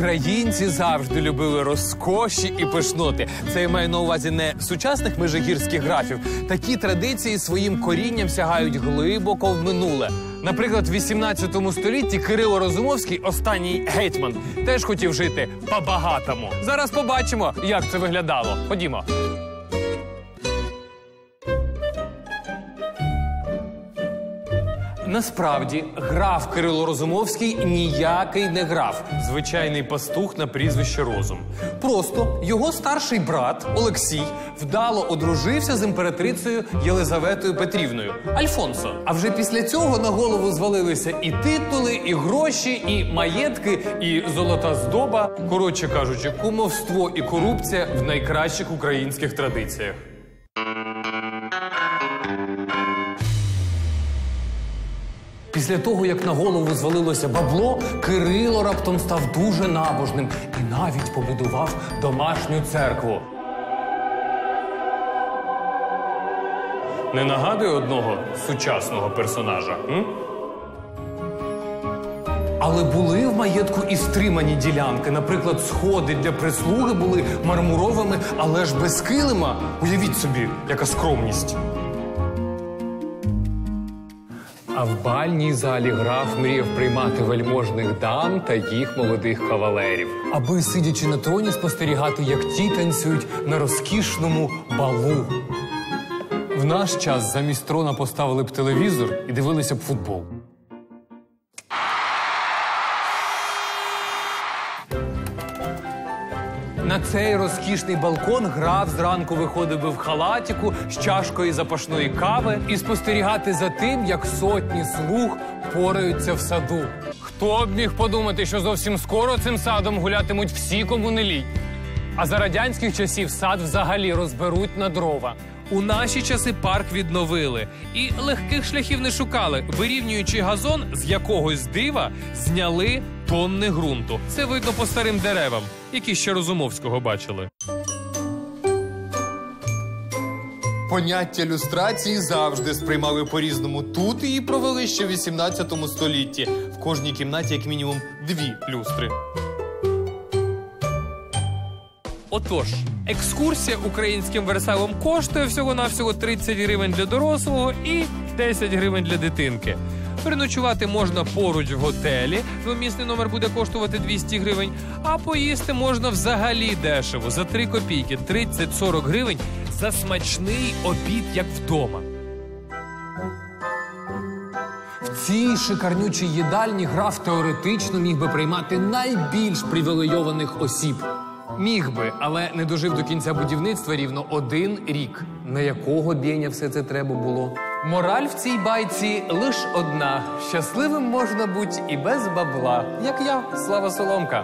Українці завжди любили розкоші і пишноти. Це я маю на увазі не сучасних межигірських графів. Такі традиції своїм корінням сягають глибоко в минуле. Наприклад, в 18 столітті Кирило Розумовський, останній гетьман, теж хотів жити по-багатому. Зараз побачимо, як це виглядало. Ходімо. Насправді граф Кирило Розумовський ніякий не граф, звичайний пастух на прізвище Розум. Просто його старший брат Олексій вдало одружився з імператрицею Єлизаветою Петрівною Альфонсо. А вже після цього на голову звалилися і титули, і гроші, і маєтки, і золота здоба. Коротше кажучи, кумовство і корупція в найкращих українських традиціях. Після того, як на голову звалилося бабло, Кирило раптом став дуже набожним і навіть побудував домашню церкву. Не нагадує одного сучасного персонажа. М? Але були в маєтку і стримані ділянки. Наприклад, сходи для прислуги були мармуровими, але ж без килима. Уявіть собі, яка скромність. А в бальній залі граф мріяв приймати вельможних дам та їх молодих кавалерів, аби сидячи на троні, спостерігати, як ті танцюють на розкішному балу. В наш час замість трона поставили б телевізор і дивилися б футбол. На цей розкішний балкон граф зранку виходив би в халатіку з чашкою запашної кави і спостерігати за тим, як сотні слуг пораються в саду. Хто б міг подумати, що зовсім скоро цим садом гулятимуть всі, кому не лінь. А за радянських часів сад взагалі розберуть на дрова. У наші часи парк відновили і легких шляхів не шукали, вирівнюючи газон з якогось дива, зняли тонни ґрунту. Це видно по старим деревам, які ще Розумовського бачили. Поняття люстрації завжди сприймали по-різному. Тут її провели ще в 18 столітті. В кожній кімнаті, як мінімум, дві люстри. Отож, екскурсія українським Версалом коштує всього-навсього 30 гривень для дорослого і 10 гривень для дитинки. Переночувати можна поруч в готелі, двомісний номер буде коштувати 200 гривень, а поїсти можна взагалі дешево за 3 копійки 30-40 гривень за смачний обід, як вдома. В цій шикарнючій їдальні граф теоретично міг би приймати найбільш привілейованих осіб. Міг би, але не дожив до кінця будівництва рівно один рік. На якого бєня все це треба було? Мораль в цій байці лиш одна: щасливим можна бути і без бабла, як я, Слава Соломка.